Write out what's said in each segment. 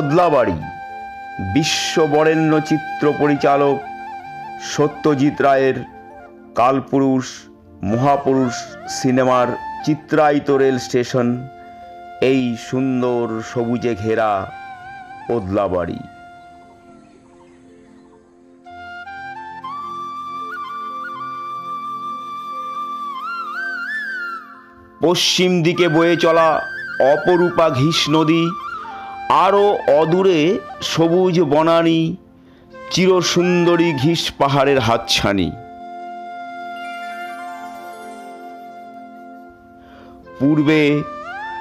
ওদলাবাড়ি বিশ্ববরেণ্য চিত্র পরিচালক সত্যজিৎ রায়ের কালপুরুষ, মহাপুরুষ সিনেমার চিত্রায়িত রেল স্টেশন এই সুন্দর সবুজে ঘেরা ওদলাবাড়ি পশ্চিম দিকে বয়ে চলা অপরূপা ঘিস নদী আরও অদূরে সবুজ বনানী, চিরসুন্দরী ঘিস পাহাড়ের হাতছানি। পূর্বে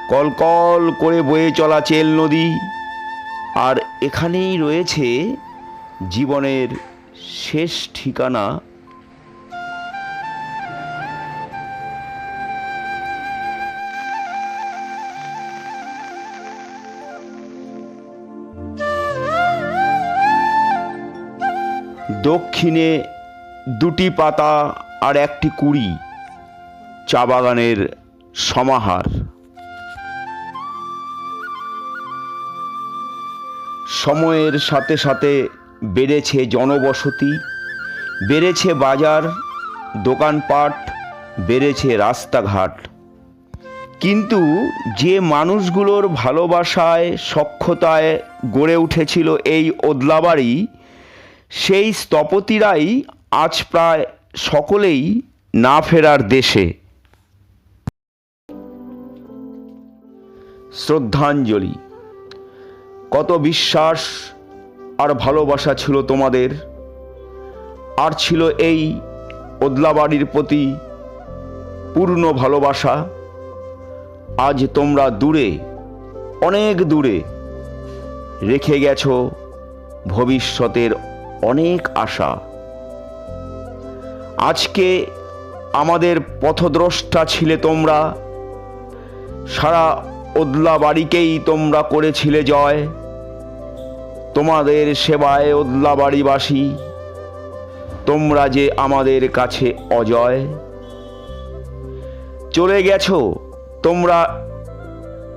কলকল করে বয়ে চলা চেল নদী, আর এখানেই রয়েছে জীবনের শেষ ঠিকানা দক্ষিণে দুটি পাতা আর একটি কুড়ি চা বাগানের সমাহার। সময়ের সাথে সাথে বেড়েছে জনবসতি, বেড়েছে বাজার, দোকানপাট, বেড়েছে রাস্তাঘাট। কিন্তু যে মানুষগুলোর ভালোবাসায় সক্ষতায় গড়ে উঠেছিল এই ওদলাবাড়ি সেই স্থপতিরাই আজ প্রায় সকলেই না ফেরার দেশে। শ্রদ্ধাঞ্জলি। কত বিশ্বাস আর ভালোবাসা ছিল তোমাদের, আর ছিল এই ওদলাবাড়ির প্রতি পূর্ণ ভালোবাসা। আজ তোমরা দূরে, অনেক দূরে রেখে গেছো ভবিষ্যতের অনেক আশা। আজকে আমাদের পথদ্রষ্টা ছিলে তোমরা। সারা ওদলা বাড়িকেই তোমরা করেছিলে জয়। তোমাদের সেবায় ওদলা বাড়িবাসী, তোমরা যে আমাদের কাছে অজয়। চলে গেছো তোমরা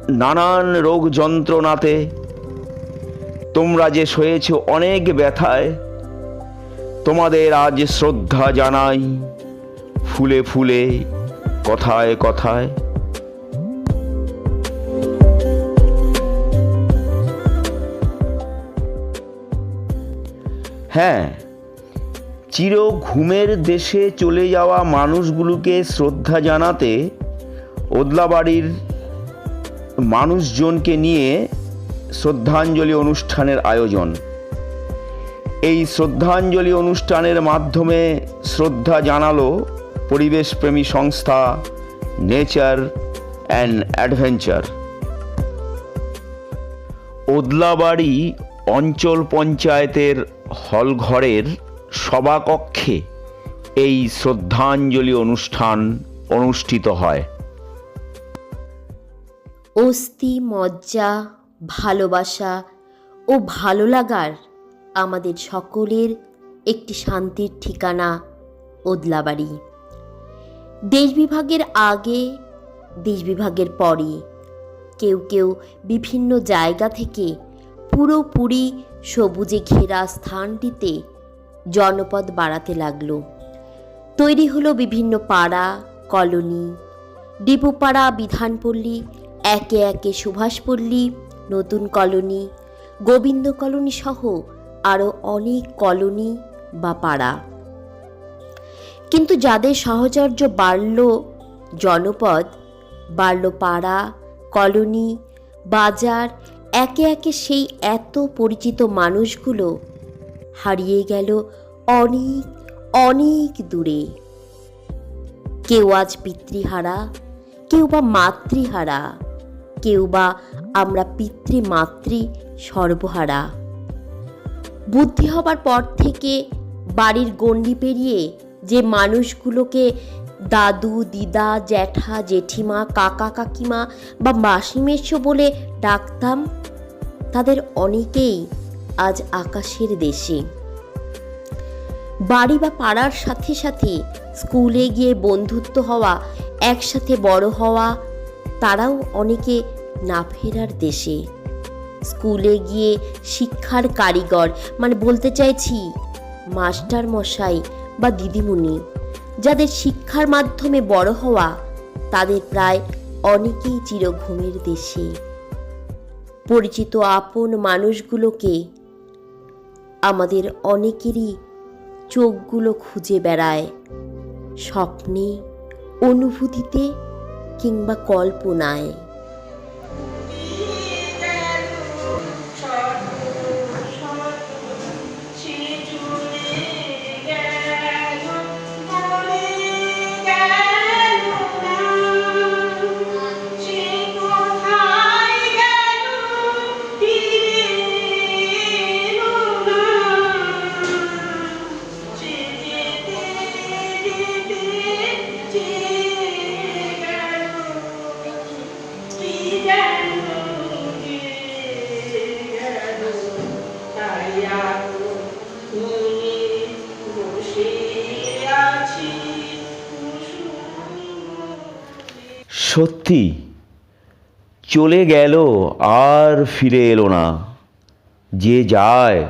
নানান রোগ যন্ত্রণাতে তোমরা যে সয়েছ অনেক ব্যথায়। তোমাদের আজ শ্রদ্ধা জানাই। ফুলে ফুলে, কথায় কথায়। হ্যাঁ চির ঘুমের দেশে চলে যাওয়া মানুষগুলোকে শ্রদ্ধা জানাতে ওদলাবাড়ির মানুষজনকে নিয়ে শ্রদ্ধাঞ্জলি অনুষ্ঠানের আয়োজন। এই শ্রদ্ধাঞ্জলি অনুষ্ঠানের মাধ্যমে শ্রদ্ধা জানালো পরিবেশপ্রেমী সংস্থা নেচার অ্যান্ড অ্যাডভেঞ্চার। ওদলাবাড়ি অঞ্চল পঞ্চায়েতের হলঘরের সভাকক্ষে এই শ্রদ্ধাঞ্জলি অনুষ্ঠান অনুষ্ঠিত হয়। অস্থি, মজ্জা, ভালোবাসা ও ভালো লাগার আমাদের সকলের একটি শান্তির ঠিকানা ওদলাবাড়ি। দেশ বিভাগের আগে, দেশ বিভাগের পরে কেউ কেউ বিভিন্ন জায়গা থেকে পুরোপুরি সবুজে ঘেরা স্থানটিতে জনপদ বাড়াতে লাগল। তৈরি হলো বিভিন্ন পাড়া, কলোনি, ডিপুপাড়া, বিধানপল্লী, একে একে সুভাষপল্লী, নতুন কলোনি, গোবিন্দ কলোনি সহ আরও অনেক কলোনি বা পাড়া। কিন্তু যাদের সাহচর্য বাড়ল জনপদ, বাড়ল পাড়া, কলোনি, বাজার, একে একে সেই এত পরিচিত মানুষগুলো হারিয়ে গেল অনেক অনেক দূরে। কেউ আজ পিতৃহারা, কেউ বা মাতৃহারা, কেউ বা আমরা পিতৃমাতৃ সর্বহারা। বুদ্ধি হবার পর থেকে বাড়ির গণ্ডি পেরিয়ে যে মানুষগুলোকে দাদু, দিদা, জ্যাঠা, জেঠিমা, কাকা, কাকিমা বা মাসিমেশো বলে ডাকতাম, তাদের অনেকেই আজ আকাশের দেশে। বাড়ি বা পাড়ার সাথে সাথে স্কুলে গিয়ে বন্ধুত্ব হওয়া, একসাথে বড় হওয়া, তারাও অনেকে না ফেরার দেশে। স্কুলে গিয়ে শিক্ষার কারিগর মানে বলতে চাইছি মাস্টার মশাই বা দিদিমণি, যাদের শিক্ষার মাধ্যমে বড় হওয়া তাদের প্রায় অনেকেই চিরঘুমের দেশে। পরিচিত আপন মানুষগুলোকে আমাদের অনেকেরই চোখগুলো খুঁজে বেড়ায়, স্বপ্নে, অনুভূতিতে কিংবা কল্পনায়। সত্যি চলে গেল আর ফিরে এলো না। যে যায়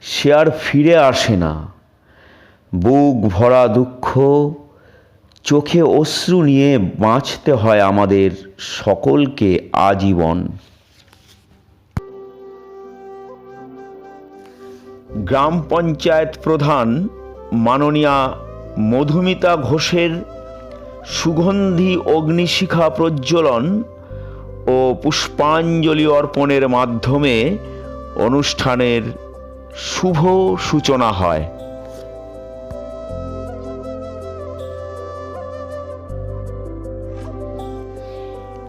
সে আর ফিরে আসে না। বুক ভরা দুঃখ, চোখে অশ্রু নিয়ে বাঁচতে হয় আমাদের সকলকে আজীবন। গ্রাম পঞ্চায়েত প্রধান মাননীয়া মধুমিতা ঘোষের সুগন্ধি অগ্নিশিখা প্রজ্বলন ও পুষ্পাঞ্জলি অর্পণের মাধ্যমে অনুষ্ঠানের শুভ সূচনা হয়।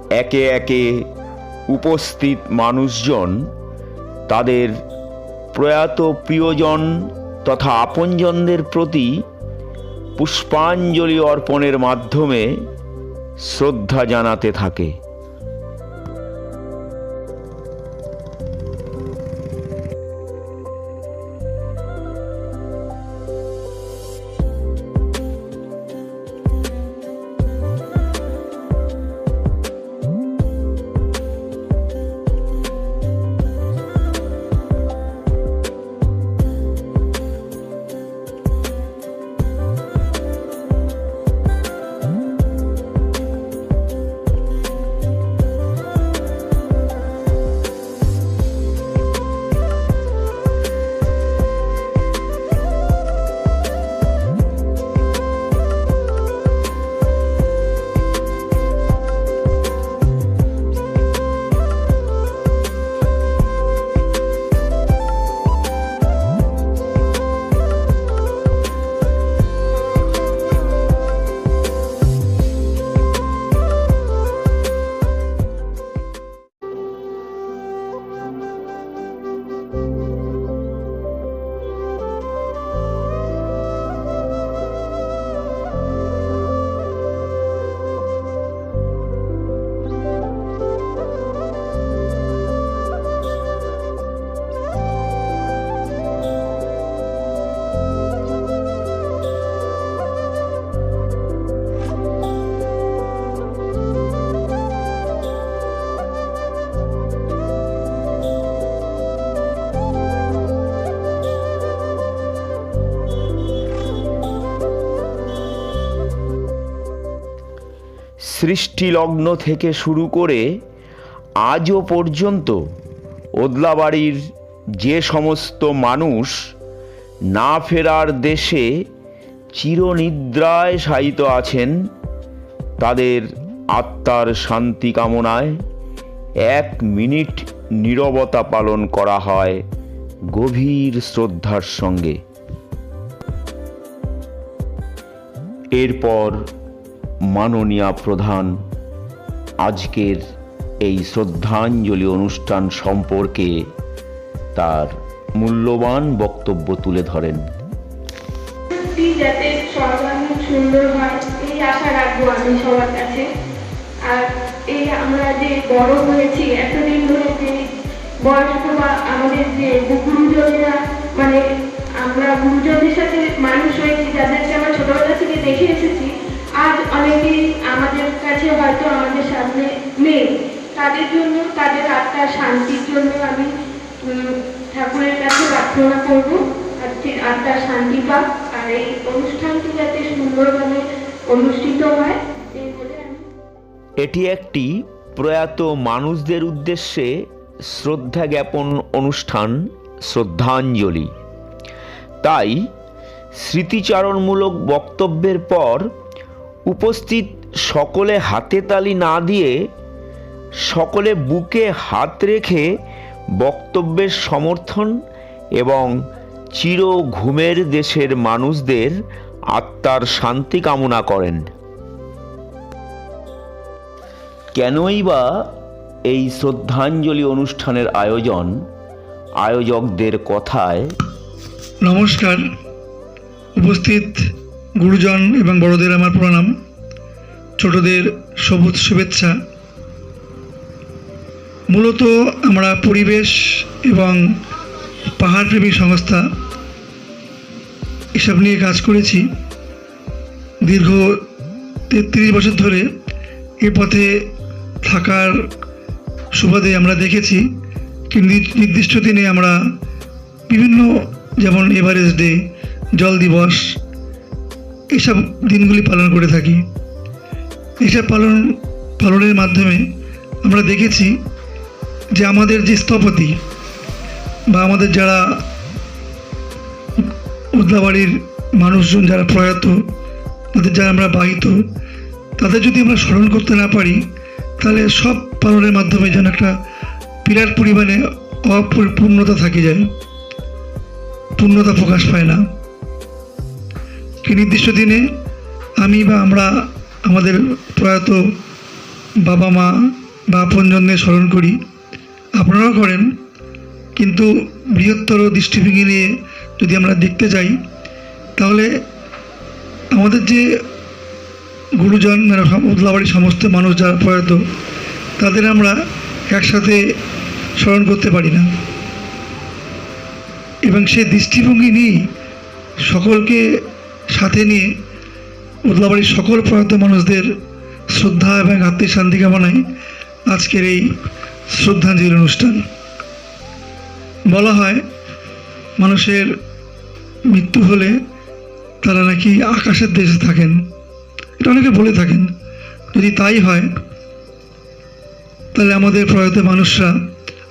একে একে উপস্থিত মানুষজন, তাদের প্রয়াত প্রিয়জন তথা আপনজনদের প্রতি পুষ্পাঞ্জলি অর্পণের মাধ্যমে শ্রদ্ধা জানাতে থাকে। সৃষ্টিলগ্ন থেকে শুরু করে আজও পর্যন্ত ওদলাবাড়ির যে সমস্ত মানুষ না ফেরার দেশে চিরনিদ্রায় শায়িত আছেন, তাদের আত্মার শান্তি কামনায় এক মিনিট নীরবতা পালন করা হয় গভীর শ্রদ্ধার সঙ্গে। এরপর মাননীয়া প্রধান, আজকের এই শ্রদ্ধাঞ্জলি অনুষ্ঠান সম্পর্কে তার মূল্যবান বক্তব্য তুলে ধরেন। মানে আমরা গুরুজনদের সাথে মানুষ হয়েছি, যাদেরকে আমরা ছোটবেলা থেকে দেখে এসেছি আজ অনেকেই আমাদের কাছে হয়তো আমাদের সামনে নেই। তাদের জন্য, তাদের আত্মার শান্তির জন্য আমি ঠাকুরের কাছে প্রার্থনা করব। আত্মার শান্তি পাক। আর এই অনুষ্ঠানটি যাতে সুন্দরভাবে অনুষ্ঠিত হয় এটি একটি প্রয়াত মানুষদের উদ্দেশ্যে শ্রদ্ধা জ্ঞাপন অনুষ্ঠান, শ্রদ্ধাঞ্জলি। তাই স্মৃতিচারণমূলক বক্তব্যের পর উপস্থিত সকলে হাতে তালি না দিয়ে সকলে বুকে হাত রেখে বক্তব্যের সমর্থন এবং চির ঘুমের দেশের মানুষদের আত্মার শান্তি কামনা করেন। কেনই বা এই শ্রদ্ধাঞ্জলি অনুষ্ঠানের আয়োজন আয়োজকদের কথায়? নমস্কার। উপস্থিত গুরুজন এবং বড়দের আমার প্রণাম। ছোটদের সবুজ শুভেচ্ছা। মূলত আমরা পরিবেশ এবং পাহাড়প্রেমী সংস্থা এসব নিয়ে কাজ করেছি। দীর্ঘ তেত্রিশ বছর ধরে এ পথে থাকার সুবাদে আমরা দেখেছি কি নির্দিষ্ট দিনে আমরা বিভিন্ন, যেমন এভারেস্ট ডে জল দিবস এসব দিনগুলি পালন করে থাকি। এসব পালন, পালনের মাধ্যমে আমরা দেখেছি যে আমাদের যে স্থপতি বা আমাদের যারা উদ্লাবাড়ির মানুষজন যারা প্রয়াত, তাদের যারা আমরা বাহিত, তাদের যদি আমরা স্মরণ করতে না পারি, তাহলে সব পালনের মাধ্যমে যেন একটা বিরাট পরিমাণে অপূর্ণতা থাকে যায়। পূর্ণতা প্রকাশ পায় না। কি নির্দিষ্ট দিনে আমি বা আমরা, আমাদের প্রয়াত বাবা মা বা আপনজনদের স্মরণ করি। আপনারাও করেন, কিন্তু বৃহত্তর দৃষ্টিভঙ্গি নিয়ে যদি আমরা দেখতে যাই, তাহলে আমাদের যে গুরুজন মানে উদলাবাড়ির সমস্ত মানুষ যারা প্রয়াত, তাদের আমরা একসাথে স্মরণ করতে পারি না। এবং সে দৃষ্টিভঙ্গি নিয়েই সকলকে সাথে নিয়ে উদলাবাড়ির সকল প্রয়াত মানুষদের শ্রদ্ধা এবং আত্মীয় শান্তি কামনায় আজকের এই শ্রদ্ধাঞ্জলি অনুষ্ঠান। বলা হয়, মানুষের মৃত্যু হলে তারা নাকি আকাশের দেশে থাকেন। এটা অনেকে বলে থাকেন। যদি তাই হয়, তাহলে আমাদের প্রয়াত মানুষরা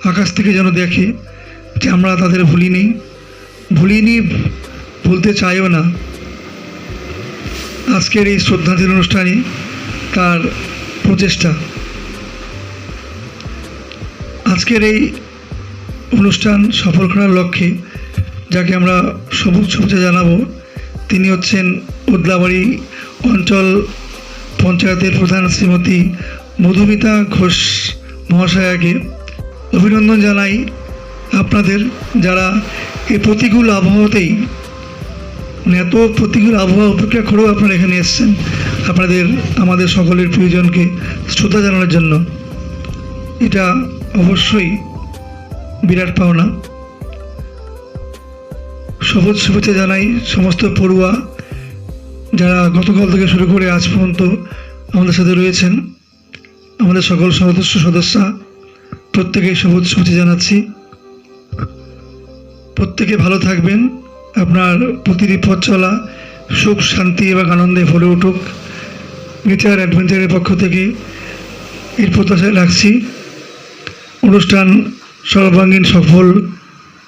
আকাশ থেকে যেন দেখে যে আমরা তাদের ভুলিনি। ভুলিনি ভুলতে চাইও না। আজকের এই শ্রদ্ধাঞ্জলি অনুষ্ঠানে তার প্রচেষ্টা। আজকের এই অনুষ্ঠান সফল করার লক্ষ্যে যাকে আমরা সবুজ শুভেচ্ছা জানাব, তিনি হচ্ছেন উদলাবাড়ি অঞ্চল পঞ্চায়েতের প্রধান শ্রীমতী মধুমিতা ঘোষ মহাশয়াকে অভিনন্দন জানাই আপনাদের, যারা এই প্রতিকূল আবহাওয়াতেই মানে এত প্রতিকূল আবহাওয়া উপেক্ষা করেও আপনারা এখানে এসেছেন। আপনাদের, আমাদের সকলের প্রিয়জনকে শ্রদ্ধা জানানোর জন্য। এটা অবশ্যই বিরাট পাওনা। সবুজ শুভেচ্ছা জানাই সমস্ত পড়ুয়া যারা গতকাল থেকে শুরু করে আজ পর্যন্ত আমাদের সাথে রয়েছেন। আমাদের সকল সদস্য, সদস্যা, প্রত্যেকেই সবুজ শুভেচ্ছা জানাচ্ছি। প্রত্যেকে ভালো থাকবেন। আপনার প্রতিটি পথ চলা সুখ, শান্তি এবং আনন্দে ভরে উঠুক। নেচার অ্যাডভেঞ্চারের পক্ষ থেকে এর প্রত্যাশায় রাখছি। অনুষ্ঠান সর্বাঙ্গীন, সফল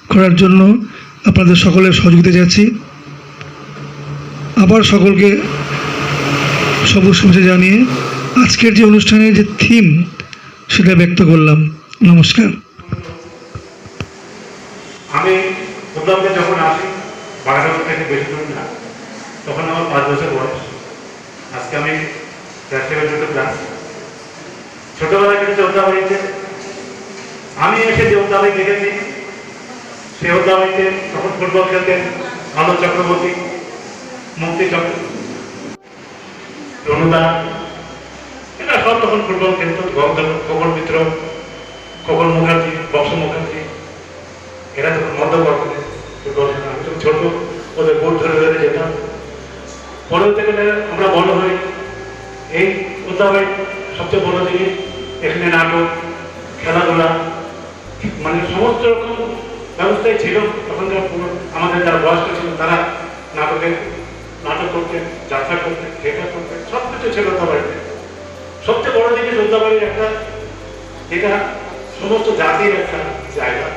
করার জন্য আপনাদের সকলের সহযোগিতা যাচ্ছি আবার সকলকে সবুজ শুভেচ্ছা জানিয়ে আজকের যে অনুষ্ঠানের যে থিম সেটা ব্যক্ত করলাম। নমস্কার। আমি বাগানগর থেকে বেশি দূর না, তখন আমার পাঁচ বছর বয়স। আজকে আমি ক্লাস সেভেন টু ক্লাস ছোটবেলায় কিন্তু উদ্যাবাড়িতে আমি এসে যে দেখেছি, সেই উদ্যাবাড়িতে তখন ফুটবল খেলতেন আলোক চক্রবর্তী, মুক্তি চক্র, রনুদা। এরা সব তখন ফুটবল খেলত খবর মিত্র খবর মুখার্জি, বক্স মুখার্জি। এরা তখন ফুটবল খেলা আমি তখন ছোট ওদের গোল ধরে ধরে যেতাম। বড় হতে গেলে আমরা বড় হই। এই উদ্যাবাই সবচেয়ে বড় জিনিস, এখানে নাটক, খেলাধুলা মানে সমস্ত রকম ব্যবস্থাই ছিল। তখনকার আমাদের যারা বয়স্ক ছিল, তারা নাটকে নাটক করতেন যাত্রা করতেন থিয়েটার করতেন সব কিছু ছিল উদ্যাবাড়িতে সবচেয়ে বড় জিনিস উদ্যাবাড়ির একটা এটা সমস্ত জাতির একটা জায়গা।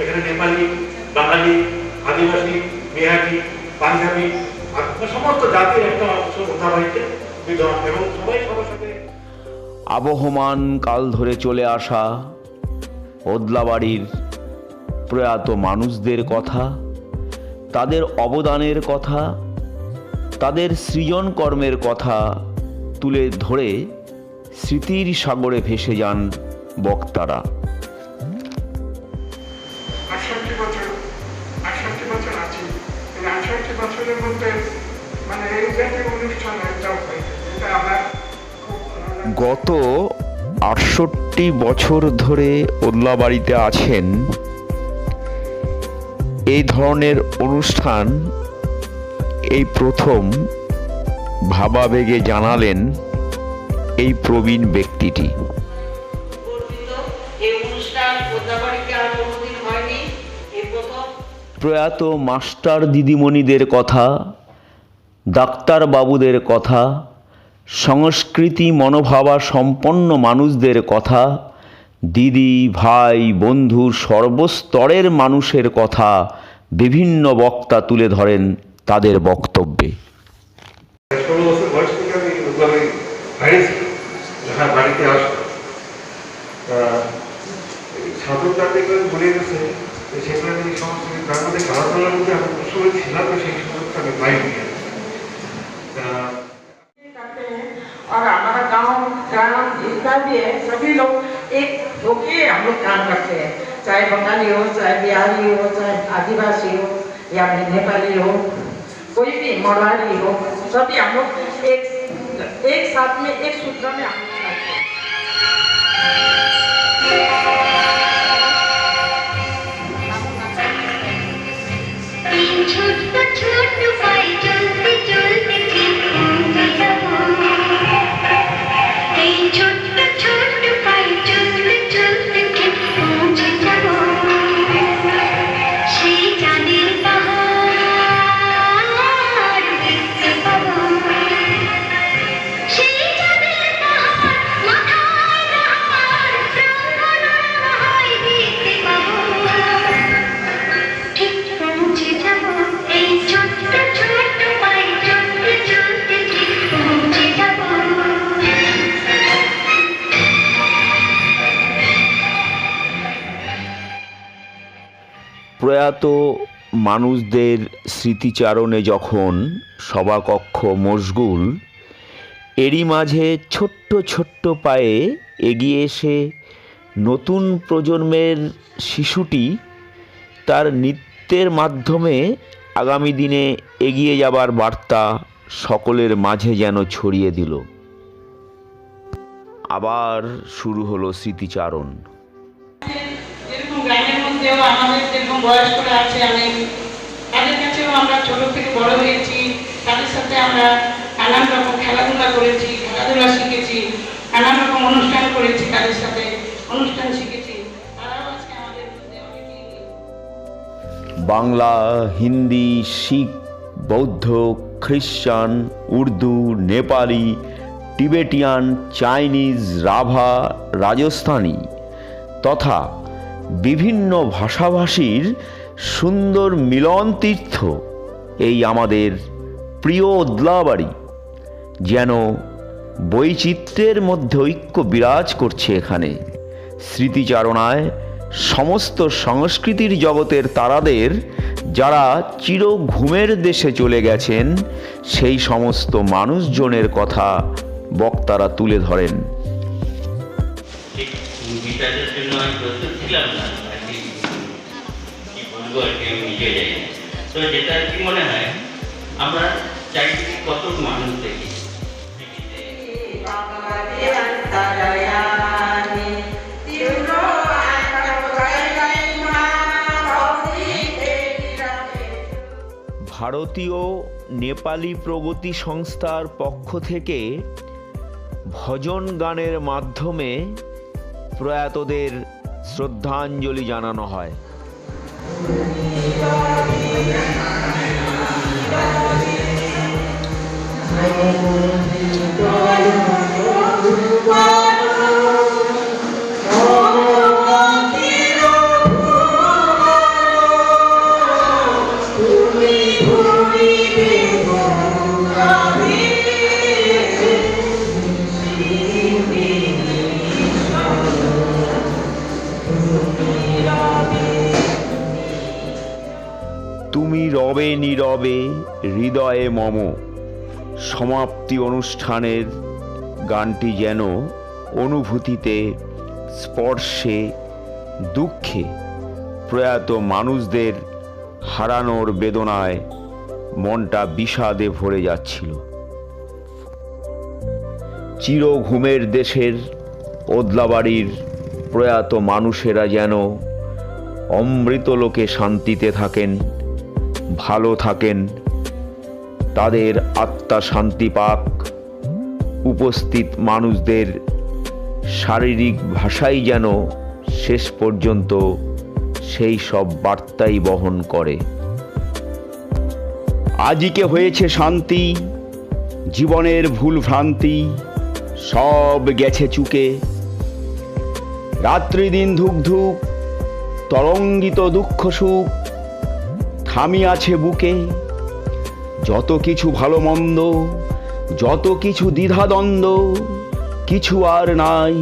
এখানে নেপালি, বাঙালি আদিবাসী বিহারি পাঞ্জাবি সমস্ত জাতির একটা অংশ উদ্যাবাড়িতে বিদ্যমান এবং সবাই সবার সাথে আবহমান কাল ধরে চলে আসা ওদলাবাড়ির প্রয়াত মানুষদের কথা, তাদের অবদানের কথা, তাদের সৃজন কর্মের কথা তুলে ধরে স্মৃতির সাগরে ভেসে যান বক্তারা। গত আটষট্টি বছর ধরে ওদলাবাড়িতে আছেন। এই ধরনের অনুষ্ঠান এই প্রথম ভাবাবেগে জানালেন এই প্রবীণ ব্যক্তিটি। প্রয়াত মাস্টার দিদিমণিদের কথা ডাক্তার বাবুদের কথা সংস্কৃতি মনোভাবা সম্পন্ন মানুষদের কথা, দিদি, ভাই, বন্ধু, সর্বস্তরের মানুষের কথা বিভিন্ন বক্তা তুলে ধরেন তাদের বক্তব্যে। খেলাধুলার মধ্যে আমি ছিলাম সেই আমি और हमारा गाँव ग्राम जितना भी है, सभी लोग एक होके हम लोग काम करते हैं। चाहे बंगाली हो, चाहे बिहारी हो, चाहे आदिवासी हो, या फिर नेपाली हो, कोई भी मोरवाली हो, सभी हम लोग एक एक साथ में, एक सूत्र में हम लोग প্রয়াত মানুষদের স্মৃতিচারণে যখন সভাকক্ষ মশগুল, এরই মাঝে ছোট্ট ছোট্ট পায়ে এগিয়ে এসে নতুন প্রজন্মের শিশুটি তার নৃত্যের মাধ্যমে আগামী দিনে এগিয়ে যাবার বার্তা সকলের মাঝে যেন ছড়িয়ে দিল। আবার শুরু হলো স্মৃতিচারণ। মধ্যেও আমাদের যেরকম বয়স্করা আছে অনেক তাদের কাছেও আমরা ছোট থেকে বড় হয়েছি তাদের সাথে আমরা নানান রকম খেলাধুলা করেছি, খেলাধুলা শিখেছি, নানান রকম অনুষ্ঠান করেছি তাদের সাথে, অনুষ্ঠান শিখেছি। বাংলা, হিন্দি, শিখ, বৌদ্ধ খ্রিস্টান উর্দু, নেপালি, টিবেটিয়ান, চাইনিজ, রাভা, রাজস্থানী তথা বিভিন্ন ভাষাভাষীর সুন্দর মিলন তীর্থ এই আমাদের প্রিয় ওদলাবাড়ি যেন বৈচিত্র্যের মধ্যে ঐক্য বিরাজ করছে এখানে। স্মৃতিচারণায় সমস্ত সংস্কৃতির জগতের তারাদের যারা চির ঘুমের দেশে চলে গেছেন, সেই সমস্ত মানুষজনের কথা বক্তারা তুলে ধরেন। ঠিক না আর কি বলব আর কি আমি নিজে না। তো যেটা আর কি মনে হয় আমরা চারিদিকে কত মানুষ দেখি ভারতীয় নেপালি প্রগতি সংস্থার পক্ষ থেকে ভজন গানের মাধ্যমে প্রয়াতদের শ্রদ্ধাঞ্জলি জানানো হয়। নীরবে হৃদয়ে মম। সমাপ্তি অনুষ্ঠানের গানটি যেন অনুভূতিতে, স্পর্শে, দুঃখে প্রয়াত মানুষদের হারানোর বেদনায় মনটা বিষাদে ভরে যাচ্ছিল। চির ঘুমের দেশের ওদলাবাড়ির প্রয়াত মানুষেরা যেন অমৃতলোকে শান্তিতে থাকেন। ভালো থাকেন। তাদের আত্মা শান্তি পাক। উপস্থিত মানুষদের শারীরিক ভাষাই যেন শেষ পর্যন্ত সেই সব বার্তাই বহন করে। আজকে হয়েছে শান্তি, জীবনের ভুল ভ্রান্তি, সব গেছে চুকে। রাত্রি দিন ধুক ধুক তরঙ্গিত দুঃখ সুখ থামি আছে বুকে। যত কিছু ভালো মন্দ, যত কিছু দ্বিধাদ্বন্দ্ব কিছু আর নাই।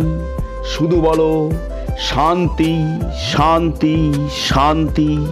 শুধু বলো, শান্তি শান্তি শান্তি।